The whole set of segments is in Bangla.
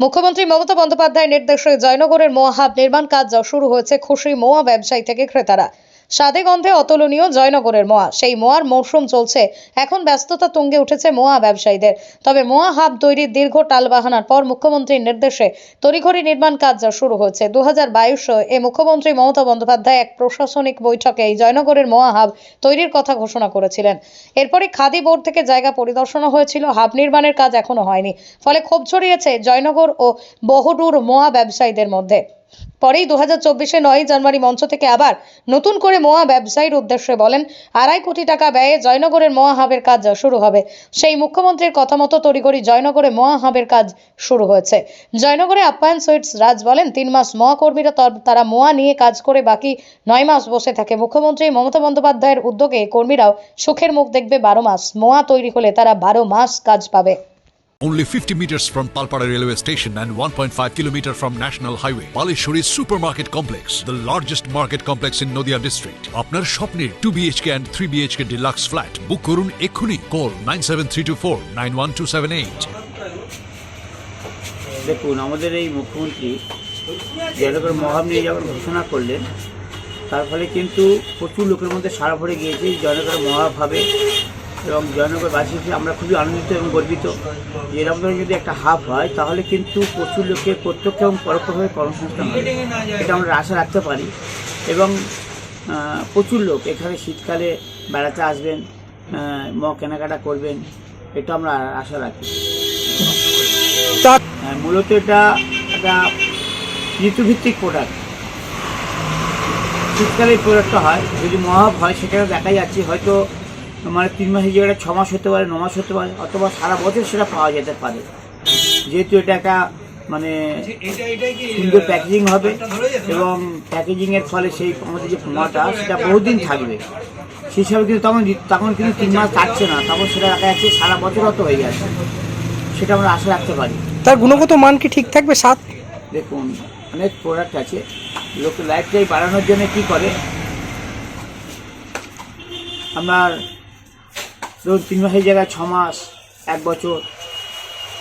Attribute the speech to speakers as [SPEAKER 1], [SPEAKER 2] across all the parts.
[SPEAKER 1] মুখ্যমন্ত্রী মমতা বন্দ্যোপাধ্যায়ের নির্দেশে জয়নগরের মোয়া হাব নির্মাণ কাজ শুরু হয়েছে। খুশি মোয়া ব্যবসায়ী থেকে ক্রেতারা। স্বাদে গন্ধে অতুলনীয় জয়নগরের মোয়া। সেই মোয়ার মৌসুম চলছে। এখন ব্যস্ততা তুঙ্গে উঠেছে মোয়া ব্যবসায়ীদের। তবে মোয়া হাব তৈরির দীর্ঘ টালবাহানার পর মুখ্যমন্ত্রীর নির্দেশে তড়িঘড়ি নির্মাণ কাজ শুরু হয়েছে। দু হাজার এ মুখ্যমন্ত্রী মমতা বন্দ্যোপাধ্যায় এক প্রশাসনিক বৈঠকে এই জয়নগরের মোয়া হাব তৈরির কথা ঘোষণা করেছিলেন। এরপরই খাদি বোর্ড থেকে জায়গা পরিদর্শনও হয়েছিল। হাব নির্মাণের কাজ এখনও হয়নি। ফলে ক্ষোভ ছড়িয়েছে জয়নগর ও বহুদূর মোয়া ব্যবসায়ীদের মধ্যে। পরেই দু হাজার চব্বিশে নয় জানুয়ারি মঞ্চ থেকে আবার নতুন করে মোয়া ব্যবসায়ীর উদ্দেশ্যে বলেন, আড়াই কোটি টাকা ব্যয়ে জয়নগরের মোয়া হাবের কাজ শুরু হবে। সেই মুখ্যমন্ত্রীর কথা মতো তড়িঘড়ি জয়নগরে মোয়া হাবের কাজ শুরু হয়েছে। জয়নগরে আপ্যায়ন সুইটস রাজ বলেন, তিন মাস মোয়া কর্মীরা তারা মোয়া নিয়ে কাজ করে বাকি নয় মাস বসে থাকে। মুখ্যমন্ত্রী মমতা বন্দ্যোপাধ্যায়ের উদ্যোগে কর্মীরাও সুখের মুখ দেখবে বারো মাস। মোয়া তৈরি হলে তারা বারো মাস কাজ পাবে।
[SPEAKER 2] Only 50 meters from Palpara railway station and 1.5 kilometer from National Highway, Palishuri Supermarket Complex, the largest market complex in Noida district. আপনার স্বপ্নের 2 BHK and 3 BHK deluxe flat বুক করুন এক্ষুনি কল 97324 91278
[SPEAKER 3] দেখুন আমাদের এই মুখ্যমন্ত্রী জয়নগর মহাব নিয়ে যাওয়ার ঘোষণা করলেন তার ফলে কিন্তু প্রচুর লোকের মধ্যে সারা ভরে গিয়েছে জয়নগর মহাব হবে এবং জয়নগরবাসী হিসেবে আমরা খুবই আনন্দিত এবং গর্বিত এরকম ধরনের যদি একটা হাব হয়, তাহলে কিন্তু প্রচুর লোকের প্রত্যক্ষ এবং পরোক্ষভাবে কর্মসংস্থান হবে এটা আমরা আশা রাখতে পারি। এবং প্রচুর লোক এখানে শীতকালে বেড়াতে আসবেন ম কেনাকাটা করবেন, এটা আমরা আশা রাখি। মূলত এটা একটা ঋতুভিত্তিক প্রোডাক্ট শীতকালে প্রোডাক্টটা হয়, যদি মহাব হয়, সেখানে দেখা যাচ্ছে হয়তো মানে তিন মাসের জায়গাটা ছ মাস হতে পারে ন মাস হতে পারে অথবা সারা বছর সেটা পাওয়া যেতে পারে। যেহেতু এটা একটা মানে সুন্দর প্যাকেজিং হবে এবং প্যাকেজিংয়ের ফলে সেই আমাদের যে পোমাটা সেটা বহুদিন থাকবে। সেই হিসাবে কিন্তু তখন তখন কিন্তু তিন মাস থাকছে না তখন সেটা দেখা যাচ্ছে সারা বছর অত হয়ে যাচ্ছে সেটা আমরা আশা রাখতে পারি।
[SPEAKER 4] তার গুণগত মান কি ঠিক থাকবে স্বাদ
[SPEAKER 3] দেখুন অনেক প্রোডাক্ট আছে। লোকে লাইফ টাইম বাড়ানোর জন্য কি করে? আপনার ধরুন তিন মাসের জায়গায় ছ মাস এক বছর।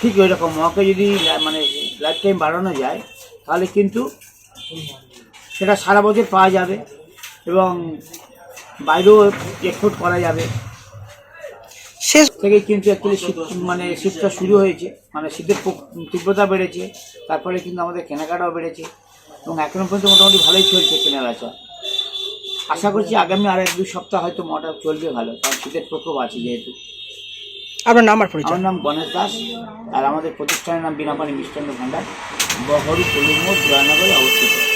[SPEAKER 3] ঠিক ওই রকম মকে যদি মানে লাইফ টাইম বাড়ানো যায় তাহলে কিন্তু সেটা সারা বছর পাওয়া যাবে এবং বাইরেও এক্সপোর্ট করা যাবে।
[SPEAKER 4] শেষ
[SPEAKER 3] থেকে কিন্তু অ্যাকচুয়ালি শীত মানে শীতটা শুরু হয়েছে মানে শীতের তীব্রতা বেড়েছে তারপরে কিন্তু আমাদের কেনাকাটাও বেড়েছে এবং এখনও পর্যন্ত মোটামুটি ভালোই চলছে কেনাবেচা। আশা করছি আগামী আর এক দুই সপ্তাহ হয়তো মোটা চলবে ভালো কারণ শীতের প্রকোপ আছে যেহেতু।
[SPEAKER 4] আপনার নাম আর পরিচয়?
[SPEAKER 3] আমার নাম গণেশ দাস আর আমাদের প্রতিষ্ঠানের নাম বিনাপানি মিষ্টান্ন ভান্ডার বহরু কলিমো জয়নগরে অবস্থিত।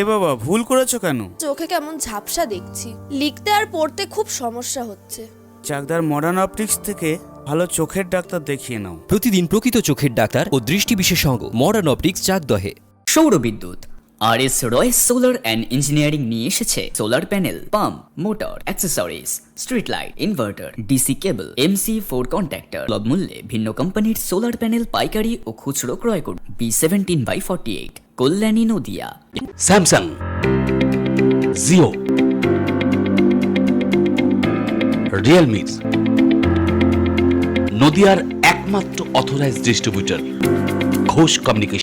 [SPEAKER 5] এ বাবা ভুল করেছ কেন?
[SPEAKER 6] চোখে কেমন ঝাপসা দেখছি। লিখতে আর পড়তে খুব সমস্যা হচ্ছে।
[SPEAKER 5] চাকদার মডার্ন অপটিক্স থেকে ভালো চোখের ডাক্তার দেখিয়ে নাও।
[SPEAKER 7] প্রতিদিন প্রকৃত চোখের ডাক্তার ও দৃষ্টি বিশেষজ্ঞ মডার্ন অপটিক্স চাকদহে।
[SPEAKER 8] সৌর বিদ্যুৎ R S Roy solar and engineering নিয়ে এসেছে solar panel pump motor accessories street light inverter DC cable MC four contactor সুলভ মূল্যে ভিন্ন কোম্পানির সোলার প্যানেল পাইকারি ও খুচরো ক্রয় করুন। B seventeen by forty eight Kalyani Nadia.
[SPEAKER 7] Samsung Jio. Realme নদিয়ার একমাত্র অথরাইজড ডিস্ট্রিবিউটর ঘোষ কমিউনিকেশন।